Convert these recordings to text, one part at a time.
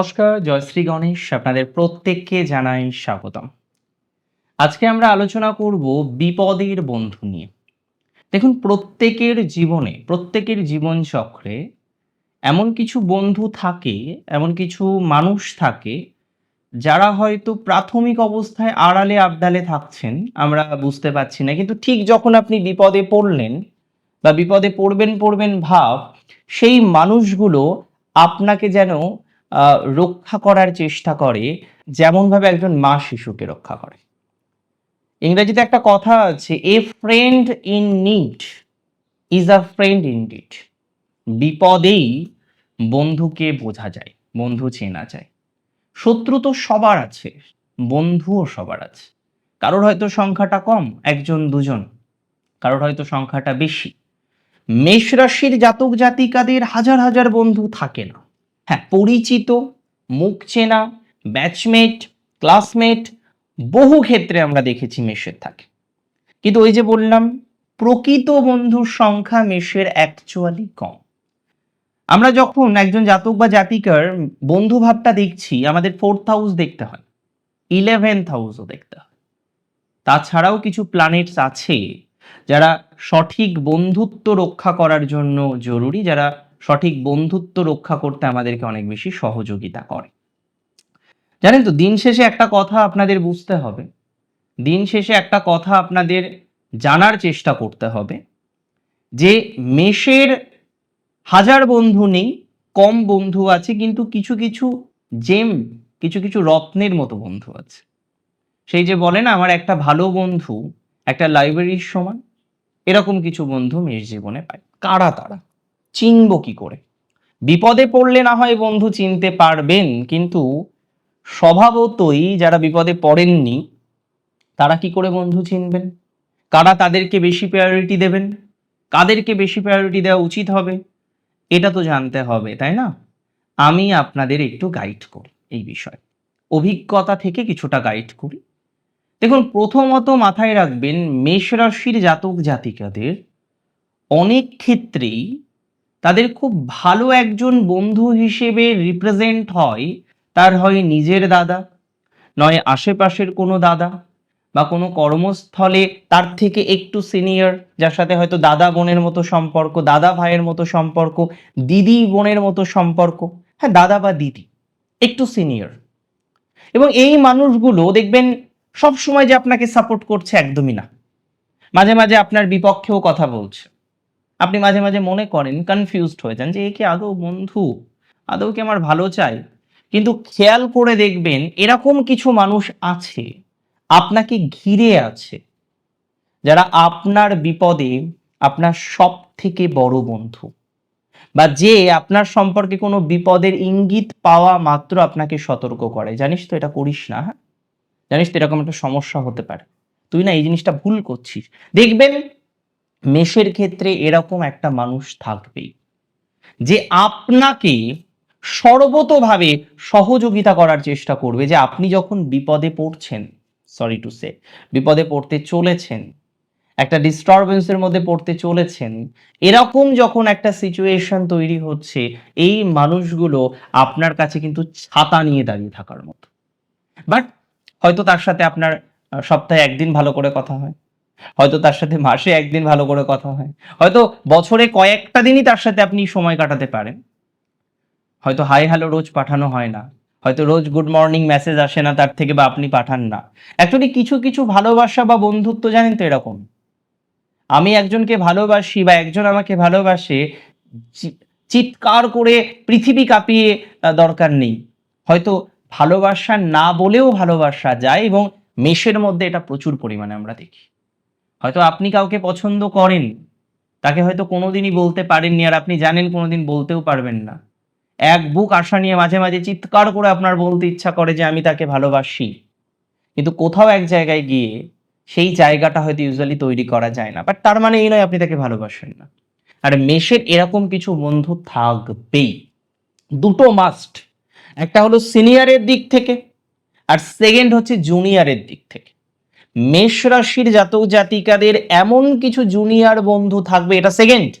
নমস্কার জয়শ্রী গণেশ। আপনাদের প্রত্যেককে জানাই স্বাগতম। আজকে আমরা আলোচনা করব বিপদের বন্ধু নিয়ে। দেখুন, প্রত্যেকের জীবনে, প্রত্যেকের জীবন চক্রে এমন কিছু বন্ধু থাকে, এমন কিছু মানুষ থাকে, যারা হয়তো প্রাথমিক অবস্থায় আড়ালে আবদালে থাকছেন, আমরা বুঝতে পারছি না। কিন্তু ঠিক যখন আপনি বিপদে পড়লেন বা বিপদে পড়বেন পড়বেন ভাব, সেই মানুষগুলো আপনাকে যেন রক্ষা করার চেষ্টা করে, যেমনভাবে একজন মা শিশুকে রক্ষা করে। ইংরেজিতে একটা কথা আছে a friend in need is a friend in deed বিপদেই বন্ধুকে বোঝা যায়, বন্ধু চেনা যায়। শত্রু তো সবার আছে, বন্ধুও সবার আছে। কারোর হয়তো সংখ্যাটা কম, একজন, দুজন। কারোর হয়তো সংখ্যাটা বেশি। মেষ রাশির জাতক জাতিকাদের হাজার হাজার বন্ধু থাকে না। হ্যাঁ পরিচিত, মুখ চেনা ব্যাচমেট ক্লাসমেট বহু ক্ষেত্রে আমরা দেখেছি মেষের থাকে। কিন্তু ওই যে বললাম, প্রকৃত বন্ধুর সংখ্যা মেষের অ্যাকচুয়ালি কম। আমরা যখন একজন জাতক বা জাতিকার বন্ধু ভাবটা দেখছি, আমাদের ফোর্থ হাউস দেখতে হয় ইলেভেন্থ হাউসও দেখতে হয়। তাছাড়াও কিছু প্ল্যানেটস আছে, যারা সঠিক বন্ধুত্ব রক্ষা করার জন্য জরুরি, যারা সঠিক বন্ধুত্ব রক্ষা করতে আমাদেরকে অনেক বেশি সহযোগিতা করে। জানেন তো, দিন শেষে একটা কথা আপনাদের বুঝতে হবে। দিন শেষে একটা কথা আপনাদের জানার চেষ্টা করতে হবে যে মেষের হাজার বন্ধু নেই, কম বন্ধু আছে, কিন্তু কিছু কিছু জেম, কিছু কিছু রত্নের মতো বন্ধু আছে। সেই যে বলে না, আমার একটা ভালো বন্ধু একটা লাইব্রেরির সমান, এরকম কিছু বন্ধু মেষ জীবনে পায়। কারা তারা? চিনব কি করে? বিপদে পড়লে না হয় বন্ধু চিনতে পারবেন, কিন্তু স্বভাবতই যারা বিপদে পড়েননি, তারা কি করে বন্ধু চিনবেন? কারা তাদেরকে বেশি প্রায়োরিটি দেবেন? কাদেরকে বেশি প্রায়োরিটি দেওয়া উচিত হবে? এটা তো জানতে হবে, তাই না? আমি আপনাদের একটু গাইড করি এই বিষয়ে। অভিজ্ঞতা থেকে কিছুটা গাইড করি। দেখুন, প্রথমত মাথায় রাখবেন, মেষ রাশির জাতক জাতিকাদের অনেক ক্ষেত্রেই তাদের খুব ভালো একজন বন্ধু হিসেবে রিপ্রেজেন্ট হয় তার হয় নিজের দাদা, নয় আশেপাশের কোনো দাদা বা কোনো কর্মস্থলে তার থেকে একটু সিনিয়র যার সাথে হয়তো দাদা বোনের মতো সম্পর্ক, দাদা ভাইয়ের মতো সম্পর্ক, দিদি বোনের মতো সম্পর্ক হ্যাঁ দাদা বা দিদি, একটু সিনিয়র এবং এই মানুষগুলো দেখবেন সব সময় যে আপনাকে সাপোর্ট করছে একদমই না। মাঝে মাঝে আপনার বিপক্ষেও কথা বলছে। আপনি মাঝে মাঝে মনে করেন কনফিউজড হয়ে যান যে এ কি আদৌ বন্ধু? আদৌ কি আমার ভালো চাই? কিন্তু খেয়াল করে দেখবেন এরকম কিছু মানুষ আছে, আপনাকে ঘিরে আছে, যারা আপনার বিপদে আপনার সব থেকে বড় বন্ধু বা যে আপনার সম্পর্কে কোনো বিপদের ইঙ্গিত পাওয়া মাত্র আপনাকে সতর্ক করে। জানিস তো এটা করিস না হ্যাঁ? জানিস তো এরকম একটা সমস্যা হতে পারে। তুই না এই জিনিসটা ভুল করছিস। দেখবেন মেষের ক্ষেত্রে এরকম একটা মানুষ থাকবেই, যে আপনাকে সর্বতোভাবে সহযোগিতা করার চেষ্টা করবে যে আপনি যখন বিপদে পড়ছেন সরি টু সে বিপদে পড়তে চলেছেন, একটা ডিস্টারবেন্সের মধ্যে পড়তে চলেছেন, এরকম যখন একটা সিচুয়েশন তৈরি হচ্ছে, এই মানুষগুলো আপনার কাছে কিন্তু ছাতা নিয়ে দাঁড়িয়ে থাকার মতো। বাট হয়তো তার সাথে আপনার সপ্তাহে একদিন ভালো করে কথা হয়। হয়তো তার সাথে মাসে একদিন ভালো করে কথা হয়। হয়তো বছরে কয়েকটা দিনই তার সাথে আপনি সময় কাটাতে পারেন। হয়তো হাই হ্যালো রোজ পাঠানো হয় না। হয়তো রোজ গুড মর্নিং মেসেজ আসে না তার থেকে বা আপনি পাঠান না। অ্যাকচুয়ালি কিছু কিছু ভালোবাসা বা বন্ধুত্ব জানেন তো এরকম। আমি একজনকে ভালোবাসি বা একজন আমাকে ভালোবাসে চিৎকার করে পৃথিবী কাঁপিয়ে দরকার নেই। হয়তো ভালোবাসা না বলেও ভালোবাসা যায় এবং মেষের মধ্যে এটা প্রচুর পরিমাণে আমরা দেখি। হয়তো আপনি কাউকে পছন্দ করেন, তাকে হয়তো কোনোদিনই বলতে পারেননি আর আপনি জানেন কোনোদিন বলতেও পারবেন না। এক বুক আশা নিয়ে মাঝে মাঝে চিৎকার করে আপনার বলতে ইচ্ছা করে যে আমি তাকে ভালোবাসি। কিন্তু কোথাও এক জায়গায় গিয়ে সেই জায়গাটা হয়তো ইউজুয়ালি তৈরি করা যায় না। বাট তার মানে এই নয় আপনি তাকে ভালোবাসেন না। আর মেষের এরকম কিছু বন্ধু থাকবেই। দুটো মাস্ট একটা হলো সিনিয়রের দিক থেকে আর সেকেন্ড হচ্ছে জুনিয়রের দিক থেকে। মেষ রাশির জাতক জাতিকাদের এমন কিছু জুনিয়র বন্ধু থাকবে, এটা সেকেন্ড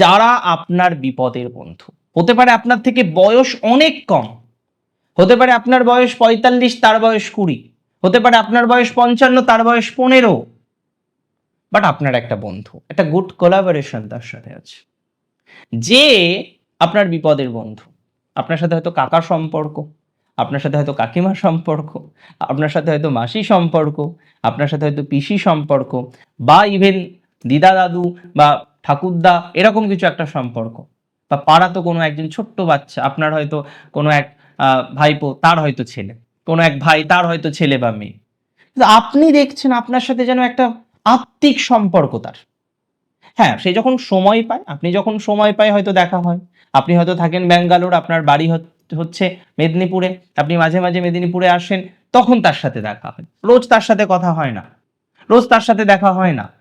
যারা আপনার বিপদের বন্ধু। হতে পারে আপনার থেকে বয়স অনেক কম, হতে পারে আপনার বয়স পঁয়তাল্লিশ, তার বয়স কুড়ি, হতে পারে আপনার বয়স পঞ্চান্ন, তার বয়স পনেরো বাট আপনার একটা বন্ধু, একটা গুড কোলাবোরেশন তার সাথে আছে। যে আপনার বিপদের বন্ধু, আপনার সাথে হয়তো কাকার সম্পর্ক আপনার সাথে হয়তো কাকিমার সম্পর্ক, আপনার সাথে হয়তো মাসি সম্পর্ক, আপনার সাথে হয়তো পিসি সম্পর্ক বা ইভেন দিদা, দাদু বা ঠাকুরদা এরকম কিছু একটা সম্পর্ক। বা পাড়া তো কোনো একজন ছোট্ট বাচ্চা, আপনার হয়তো কোনো এক ভাইপো, তার হয়তো ছেলে, কোনো এক ভাই, তার হয়তো ছেলে বা মেয়ে। কিন্তু আপনি দেখছেন আপনার সাথে যেন একটা আত্মিক সম্পর্ক তার। হ্যাঁ সে যখন সময় পায়, আপনি যখন সময় পায় হয়তো দেখা হয়, আপনি হয়তো থাকেন ব্যাঙ্গালোর, আপনার বাড়ি হচ্ছে মেদিনীপুরে। আপনি মাঝে মাঝে মেদিনীপুরে আসেন, তখন তার সাথে দেখা হয়। রোজ তার সাথে কথা হয় না। রোজ তার সাথে দেখা হয় না।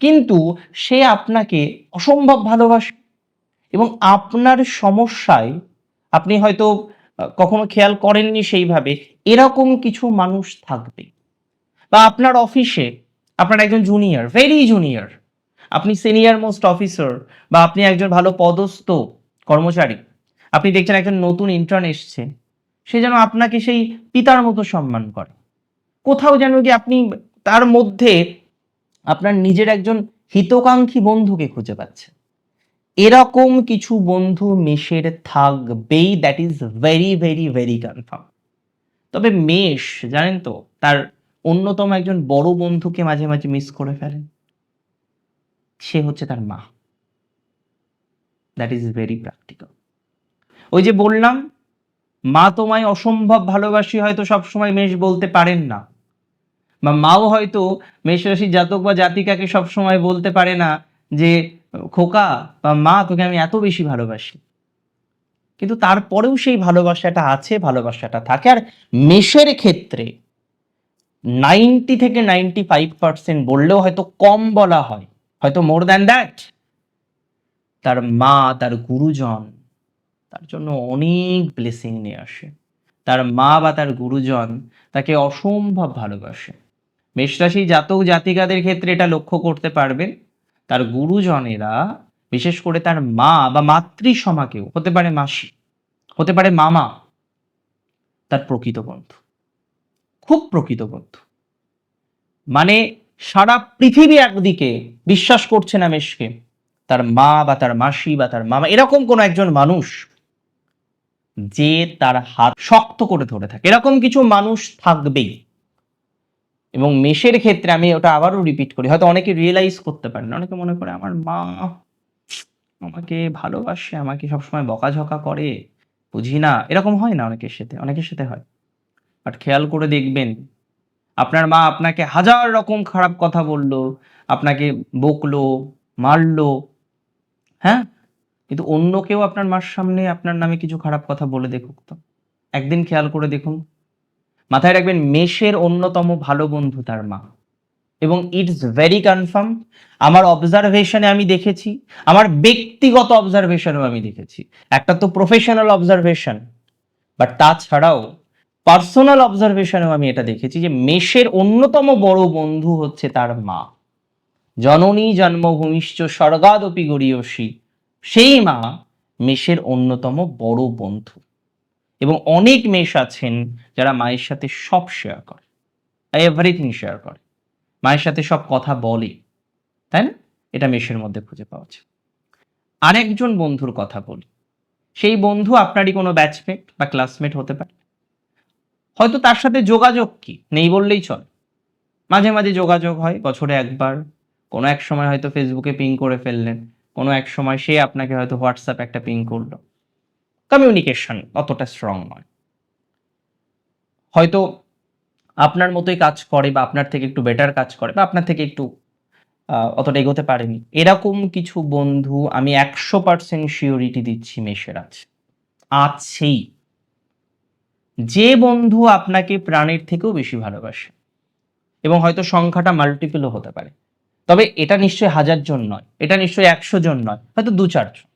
কিন্তু সে আপনাকে অসম্ভব ভালোবাসে এবং আপনার সমস্যায় আপনি হয়তো কখনো খেয়াল করেননি সেইভাবে এরকম কিছু মানুষ থাকবে। বা আপনার অফিসে আপনার একজন জুনিয়র ভেরি জুনিয়র আপনি সিনিয়র মোস্ট অফিসার বা আপনি একজন ভালো পদস্থ কর্মচারী আপনি দেখছেন একজন নতুন ইন্টার্ন এসছে, সে যেন আপনাকে সেই পিতার মতো সম্মান করে। কোথাও যেন কি আপনি তার মধ্যে আপনার নিজের একজন হিতকাঙ্ক্ষী বন্ধুকে খুঁজে পাচ্ছেন। এরকম কিছু বন্ধু মেষের থাকবেই that is very very very confirm তবে মেষ জানেন তো, তার অন্যতম একজন বড় বন্ধুকে মাঝে মাঝে মিস করে ফেলেন। সে হচ্ছে তার মা। দ্যাট ইজ ভেরি প্র্যাকটিক্যাল ওই যে বললাম, মা তোমায় অসম্ভব ভালোবাসি হয়তো সবসময় মেষ বলতে পারেন না। বা মাও হয়তো মেষ রাশির জাতক বা জাতিকাকে সবসময় বলতে পারে না যে, খোকা বা মা তোকে আমি এত বেশি ভালোবাসি। কিন্তু তারপরেও সেই ভালোবাসাটা আছে, ভালোবাসাটা থাকে। আর মেষের ক্ষেত্রে নাইনটি থেকে নাইনটি ফাইভ পার্সেন্ট বললেও হয়তো কম বলা হয়। হয়তো মোর দ্যান দ্যাট, তার মা, তার গুরুজন তার জন্য অনেক ব্লেসিং নিয়ে আসে। তার মা বা তার গুরুজন তাকে অসম্ভব ভালোবাসে। মেষরাশি জাতক জাতিকাদের ক্ষেত্রে এটা লক্ষ্য করতে পারবেন, তার গুরুজনেরা বিশেষ করে তার মা বা মাতৃসমাকেও, হতে পারে মাসি, হতে পারে মামা, তার প্রকৃত বন্ধু, খুব প্রকৃত বন্ধু। মানে সারা পৃথিবী একদিকে বিশ্বাস করছে না মেষকে, তার মা বা তার মাসি বা তার মামা, এরকম কোন একজন মানুষ যে তার হাত শক্ত করে ধরে থাকে। এরকম কিছু মানুষ থাকবেই। এবং মেষের ক্ষেত্রে আমি ওটা আবারও রিপিট করি। হয়তো অনেকে রিয়েলাইজ করতে পারেন অনেকে মনে করে, আমার মা আমাকে ভালোবাসে, আমাকে সবসময় বকাঝকা করে, বুঝি না। এরকম হয় না অনেকের সাথে। অনেকের সাথে হয়। বাট খেয়াল করে দেখবেন, আপনার মা আপনাকে হাজার রকম খারাপ কথা বলল, আপনাকে বকলো, মারলো হ্যাঁ? কিন্তু অন্য কেউ আপনার মার সামনে আপনার নামে কিছু খারাপ কথা বলে দেখুক তো। একদিন খেয়াল করে দেখুন। মাথায় রাখবেন, মেষের অন্যতম ভালো বন্ধু তার মা। এবং ইটস ভেরি কনফার্ম আমার অবজারভেশনে আমি দেখেছি, আমার ব্যক্তিগত অবজারভেশনেও আমি দেখেছি। একটা তো প্রফেশনাল অবজারভেশন বাট তাছাড়াও পার্সোনাল অবজারভেশনেও আমি এটা দেখেছি যে মেষের অন্যতম বড় বন্ধু হচ্ছে তার মা। জননী জন্মভূমিশ্চ স্বর্গাদপি গড়িয়সী। সেই মা মেষের অন্যতম বড় বন্ধু। এবং অনেক মেষ আছেন যারা মায়ের সাথে সব শেয়ার করে এভরিথিং শেয়ার করে। মায়ের সাথে সব কথা বলে, তাই না? এটা মেষের মধ্যে খুঁজে পাওয়া যায়। আরেকজন বন্ধুর কথা বলি। সেই বন্ধু আপনারই কোনো ব্যাচমেট বা ক্লাসমেট হতে পারে? হয়তো তার সাথে যোগাযোগ কি? নেই বললেই চল। মাঝে মাঝে যোগাযোগ হয়, বছরে একবার। কোনো এক সময় হয়তো ফেসবুকে পিং করে ফেললেন। কোনো এক সময় সে আপনাকে হয়তো হোয়াটসঅ্যাপ একটা পিং করল। কমিউনিকেশন অতটা স্ট্রং নয়। হয়তো আপনার মতোই কাজ করে বা আপনার থেকে একটু বেটার কাজ করে বা আপনার থেকে একটু অতটা এগোতে পারেনি। এরকম কিছু বন্ধু আমি একশো পার্সেন্ট শিওরিটি দিচ্ছি মেশের আছে আছেই যে বন্ধু আপনাকে প্রাণের থেকেও বেশি ভালোবাসে এবং হয়তো সংখ্যাটা মাল্টিপলও হতে পারে। তবে এটা নিশ্চয়ই হাজার জন নয়, এটা নিশ্চয়ই একশো জন নয়, হয়তো দু চারজন।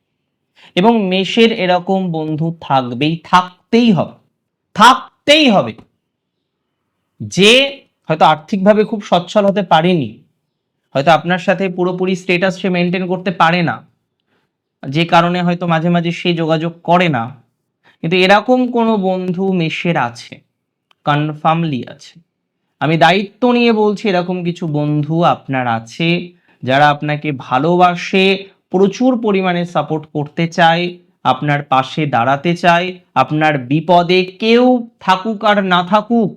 এবং মেষের এরকম বন্ধু থাকবেই, থাকতেই হবে থাকতেই হবে। যে হয়তো আর্থিকভাবে খুব সচ্ছল হতে পারেনি, হয়তো আপনার সাথে পুরোপুরি স্টেটাস সে মেনটেন করতে পারে না, যে কারণে হয়তো মাঝে মাঝে সে যোগাযোগ করে না। কিন্তু এরকম কোনো বন্ধু মেষের আছে কনফার্মলি আছে। আমি দায়িত্ব নিয়ে বলছি, এরকম কিছু বন্ধু আপনার আছে যারা আপনাকে ভালোবাসে, প্রচুর পরিমাণে সাপোর্ট করতে চায়, আপনার পাশে দাঁড়াতে চায়, আপনার বিপদে কেউ থাকুক আর না থাকুক,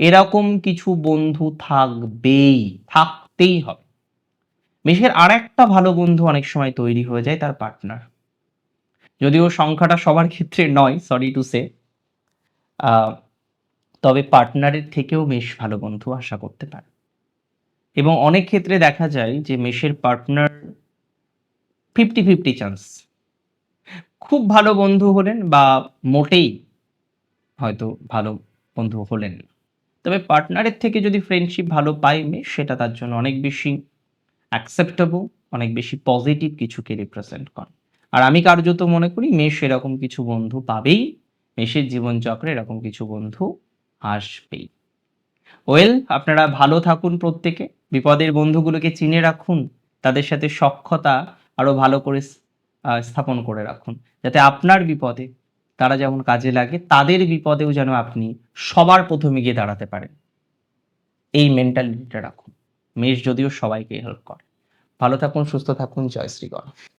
এরকম কিছু বন্ধু থাকবেই, থাকতেই হবে। মেষের আর একটা ভালো বন্ধু অনেক সময় তৈরি হয়ে যায়, তার পার্টনার যদিও সংখ্যাটা সবার ক্ষেত্রে নয় সরি টু সে তবে পার্টনারের থেকেও মেষ ভালো বন্ধু আশা করতে পারে। এবং অনেক ক্ষেত্রে দেখা যায় যে মেষের পার্টনার ফিফটি ফিফটি চান্স। খুব ভালো বন্ধু হলেন বা মোটেই হয়তো ভালো বন্ধু হলেন। তবে পার্টনারের থেকে যদি ফ্রেন্ডশিপ ভালো পায় মেষ, সেটা তার জন্য অনেক বেশি অ্যাকসেপ্টেবল অনেক বেশি পজিটিভ কিছুকে রিপ্রেজেন্ট করে। আর আমি কার্যত মনে করি, মেষ এরকম কিছু বন্ধু পাবেই। মেষের জীবনচক্রে এরকম কিছু বন্ধু আসবেই। ওয়েল, আপনারা ভালো থাকুন প্রত্যেকে। বিপদের বন্ধুগুলোকে চিনে রাখুন। তাদের সাথে সক্ষতা আরও ভালো করে স্থাপন করে রাখুন। যাতে আপনার বিপদে তারা যেমন কাজে লাগে, তাদের বিপদেও যেন আপনি সবার প্রথমে গিয়ে দাঁড়াতে পারেন। এই মেন্টালিটিটা রাখুন। মেষ যদিও সবাইকে হেল্প করে। ভালো থাকুন, সুস্থ থাকুন। জয় শ্রী গণেশ